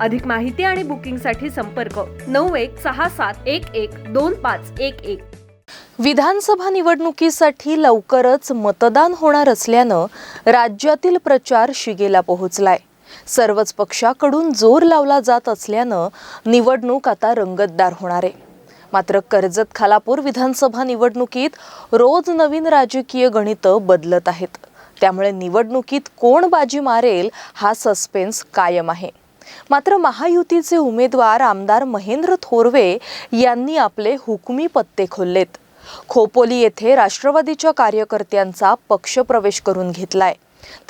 अधिक माहिती आणि बुकिंगसाठी संपर्क नऊ एक सहा सात एक एक दोन पाच एक एक. विधानसभा निवडणुकीसाठी लवकरच मतदान होणार असल्यानं राज्यातील प्रचार शिगेला पोहोचलाय. सर्वच पक्षाकडून जोर लावला जात असल्यानं निवडणूक आता रंगतदार होणार आहे. मात्र कर्जत खालापूर विधानसभा निवडणुकीत रोज नवीन राजकीय गणितं बदलत आहेत. त्यामुळे निवडणुकीत कोण बाजी मारेल हा सस्पेन्स कायम आहे. मात्र महायुतीचे उमेदवार आमदार महेंद्र थोरवे यांनी आपले हुकमी पत्ते खोललेत. खोपोली येथे राष्ट्रवादीच्या कार्यकर्त्यांचा पक्षप्रवेश करून घेतलाय.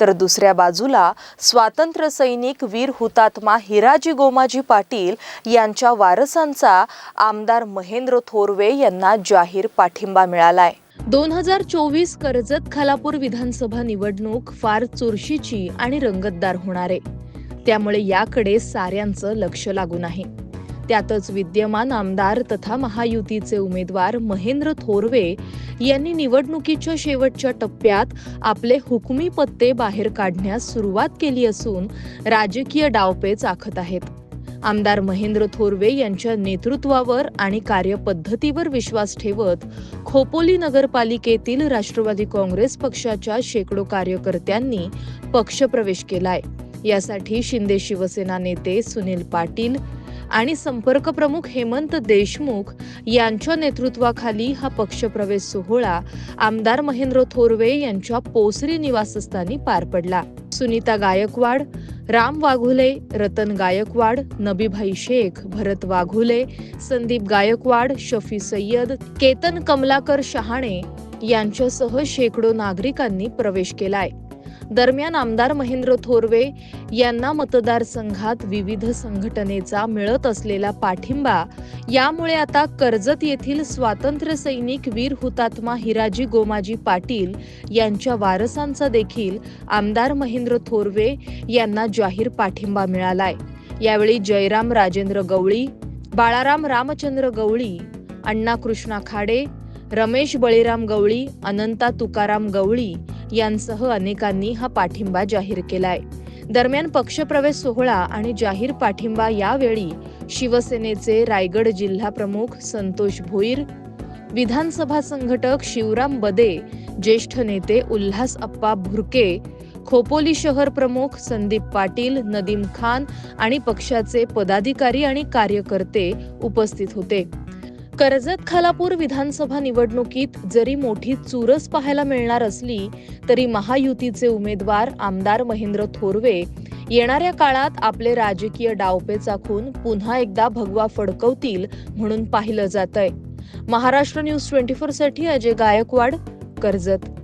तर दुसऱ्या बाजूला स्वातंत्र्य सैनिक वीर हुतात्मा हिराजी गोमाजी पाटील यांच्या वारसांचा आमदार महेंद्र थोरवे यांना जाहीर पाठिंबा मिळालाय. दोन हजार चोवीस कर्जत खालापूर विधानसभा निवडणूक फार चुरशीची आणि रंगतदार होणार. आहे त्यामुळे याकडे साऱ्यांचं लक्ष लागून आहे त्यातच विद्यमान आमदार तथा महायुतीचे उमेदवार महेंद्र थोरवे यांनी निवडणुकीच्या शेवटच्या टप्प्यात आपले हुकमी पत्ते बाहेर काढण्यास सुरुवात केली असून राजकीय डावपेच आखत आहेत. आमदार महेंद्र थोरवे यांच्या नेतृत्वावर आणि कार्यपद्धतीवर विश्वास ठेवत खोपोली नगरपालिकेतील राष्ट्रवादी काँग्रेस पक्षाच्या शेकडो कार्यकर्त्यांनी पक्षप्रवेश केलाय. यासाठी शिंदे शिवसेना नेते सुनील पाटील आणि संपर्क प्रमुख हेमंत देशमुख यांच्या नेतृत्वाखाली हा पक्षप्रवेश सोहळा आमदार महेंद्र थोरवे यांच्या पोसरी निवासस्थानी पार पडला. सुनीता गायकवाड राम वाघुले रतन गायकवाड नबीभाई शेख भरत वाघुले संदीप गायकवाड शफी सय्यद केतन कमलाकर शहाणे यांच्यासह शेकडो नागरिकांनी प्रवेश केलाय. दरम्यान आमदार महेंद्र थोरवे यांना मतदारसंघात विविध संघटनेचा मिळत असलेला पाठिंबा. यामुळे आता कर्जत येथील स्वातंत्र्य सैनिक वीर हुतात्मा हिराजी गोमाजी पाटील यांच्या वारसांचा देखील आमदार महेंद्र थोरवे यांना जाहीर पाठिंबा मिळालाय. यावेळी जयराम राजेंद्र गवळी बाळाराम रामचंद्र गवळी अण्णा कृष्णा खाडे रमेश बळीराम गवळी अनंता तुकाराम गवळी यांसह अनेकांनी हा पाठिंबा जाहीर केलाय. दरम्यान पक्षप्रवेश सोहळा आणि जाहीर पाठिंबा यावेळी शिवसेनेचे रायगड जिल्हा प्रमुख संतोष भोईर विधानसभा संघटक शिवराम बदे ज्येष्ठ नेते उल्हास अप्पा भुरके खोपोली शहर प्रमुख संदीप पाटील नदीम खान आणि पक्षाचे पदाधिकारी आणि कार्यकर्ते उपस्थित होते. कर्जत खालापूर विधानसभा निवडणुकीत जरी मोठी चुरस पाहायला मिळणार असली तरी महायुतीचे उमेदवार आमदार महेंद्र थोरवे येणाऱ्या काळात आपले राजकीय डावपे चाखून पुन्हा एकदा भगवा फडकवतील म्हणून पाहिलं जात आहे महाराष्ट्र न्यूज ट्वेंटी फोरसाठी अजय गायकवाड कर्जत.